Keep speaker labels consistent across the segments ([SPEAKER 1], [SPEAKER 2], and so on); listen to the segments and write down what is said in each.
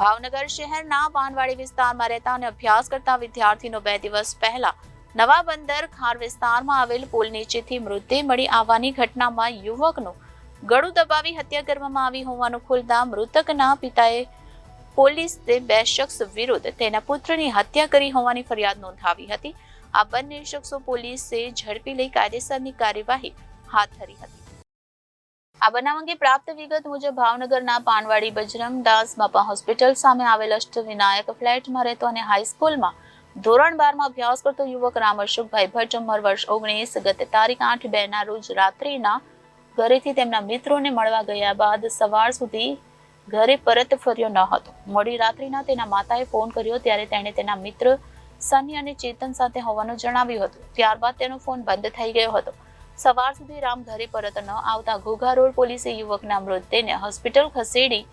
[SPEAKER 1] ભાવનગર શહેરના પાનવાડી વિસ્તારમાં રહેતા અને અભ્યાસ કરતા વિદ્યાર્થીનો બે દિવસ પહેલા નવા બંદર ખાર વિસ્તારમાં આવેલ પુલ નીચેથી મૃતદેહ મળી આવવાની ઘટનામાં યુવકનું ગળું દબાવી હત્યા કરવામાં આવી હોવાનું ખુલતા મૃતકના પિતાએ પોલીસે બે શખ્સ વિરુદ્ધ તેના પુત્રની હત્યા કરી હોવાની ફરિયાદ નોંધાવી હતી. આ બંને શખ્સો પોલીસે ઝડપી લઈ કાયદેસરની કાર્યવાહી હાથ ધરી હતી. આ બનાવ અંગે પ્રાપ્ત વિગત મુજબ ભાવનગરના પાનવાડી બજરંગ દાસ બાપા હોસ્પિટલ સામે આવેલ અષ્ટવિનાયક ફ્લેટમાં રહેતો અને હાઈસ્કૂલમાં ધોરણ બારમાં અભ્યાસ કરતો યુવક રામ અશોકભાઈ ભટ્ટ ઉંમર વર્ષ ઓગણીસ, ગત તારીખ આઠ બે ના રોજ રાત્રિના ઘરેથી તેમના મિત્રોને મળવા ગયા બાદ સવાર સુધી ઘરે પરત ફર્યો ન હતો. મોડી રાત્રિના તેના માતાએ ફોન કર્યો, ત્યારે તેણે તેના મિત્ર સની અને ચેતન સાથે હોવાનું જણાવ્યું હતું. ત્યારબાદ તેનો ફોન બંધ થઈ ગયો હતો. સવાર સુધી રામ ઘરે પરત ન આવતા ઘોઘા રોડ પોલીસે યુવકના મૃતદેહને હોસ્પિટલ ખસેડી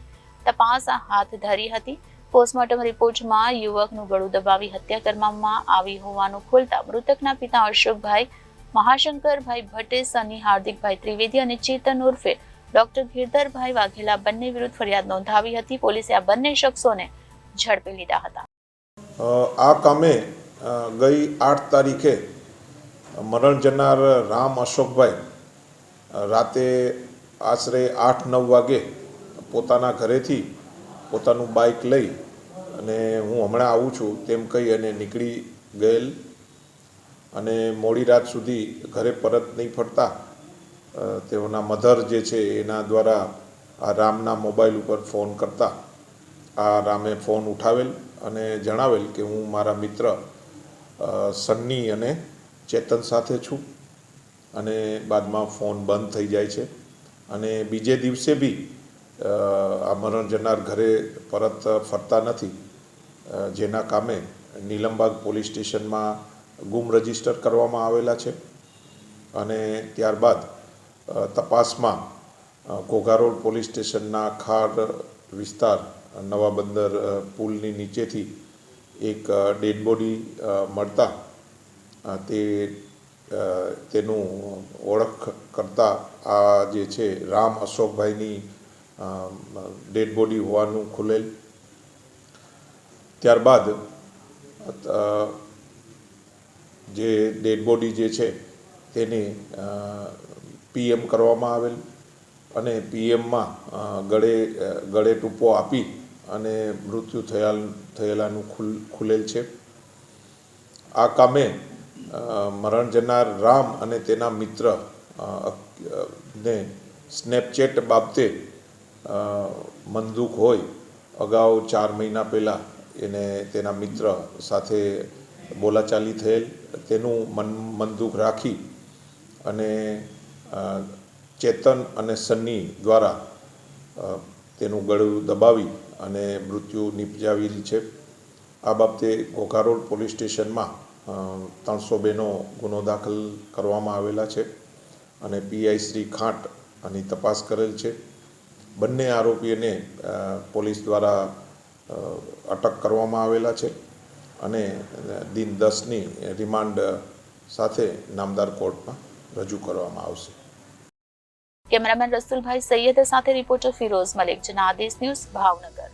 [SPEAKER 1] તપાસ હાથ ધરી હતી. પોસ્ટમોર્ટમ રિપોર્ટમાં યુવકનું ગળું દબાવી હત્યા કરવામાં આવી હોવાનું ખોલતા મૃતકના પિતા અશોકભાઈ, મહાશંકરભાઈ ભટ્ટે, સની હાર્દિકભાઈ ત્રિવેદી અને ચેતન ઉર્ફે ડોક્ટર ગિરધરભાઈ વાઘેલા બંને વિરુદ્ધ ફરિયાદ નોંધાવી હતી. પોલીસે આ બંને શખ્સોને ઝડપી લીધા હતા.
[SPEAKER 2] આ કામે ગઈ આઠ તારીખે મરણ જનાર રામ અશોકભાઈ રાતે આશરે આઠ નવ વાગે પોતાના ઘરેથી પોતાનું બાઇક લઈ અને હું હમણાં આવું છું તેમ કહી અને નીકળી ગયેલ. અને મોડી રાત સુધી ઘરે પરત નહીં ફરતા તેઓના મધર જે છે એના દ્વારા આ રામના મોબાઈલ ઉપર ફોન કરતા. આ રામે ફોન ઉઠાવેલ અને જણાવેલ કે હું મારા મિત્ર સન્ની અને ચેતન સાથે છું અને બાદમાં ફોન બંધ થઈ જાય છે. અને બીજે દિવસે બી આ મરણ જનાર ઘરે પરત ફરતા નથી. જેના કામે નીલમબાગ પોલીસ સ્ટેશનમાં ગુમ રજિસ્ટર કરવામાં આવેલા છે. અને ત્યારબાદ તપાસમાં ઘોઘારોડ પોલીસ સ્ટેશનના ખાડ વિસ્તાર નવા બંદર પુલની નીચેથી એક ડેડ બોડી મળતા તે તેનું ઓળખ કરતા આ જે છે રામ અશોકભાઈની ડેડ બોડી હોવાનું ખુલેલ. ત્યારબાદ જે ડેડ બોડી જે છે તેને પીએમ કરવામાં આવેલ અને પીએમમાં ગળે ગળે ટૂંપો આપી અને મૃત્યુ થયા થયેલાનું ખુલ, ખુલેલ છે. આ કામે મરણ જનાર રામ અને તેના મિત્ર ને સ્નેપચેટ બાબતે મનદુખ હોય, અગાઉ ચાર મહિના પહેલાં એને તેના મિત્ર સાથે બોલાચાલી થયેલ, તેનું મન મનદુખ રાખી અને ચેતન અને સન્ની દ્વારા તેનું ગળું દબાવી અને મૃત્યુ નિપજાવેલ છે. આ બાબતે ઘોઘા પોલીસ સ્ટેશનમાં ત્રણસો બેનો ગુનો દાખલ કરવામાં આવેલા છે અને પીઆઈ શ્રી ખાંટ આની તપાસ કરેલ છે. બંને આરોપીઓને પોલીસ દ્વારા અટક કરવામાં આવેલા છે અને દિન દસની રિમાન્ડ સાથે નામદાર કોર્ટમાં રજૂ કરવામાં આવશે.
[SPEAKER 1] કેમેરામેન રસુલભાઈ સૈયદ સાથે રિપોર્ટર ફિરોઝ મલિક, જનાદેશ ન્યૂઝ ભાવનગર.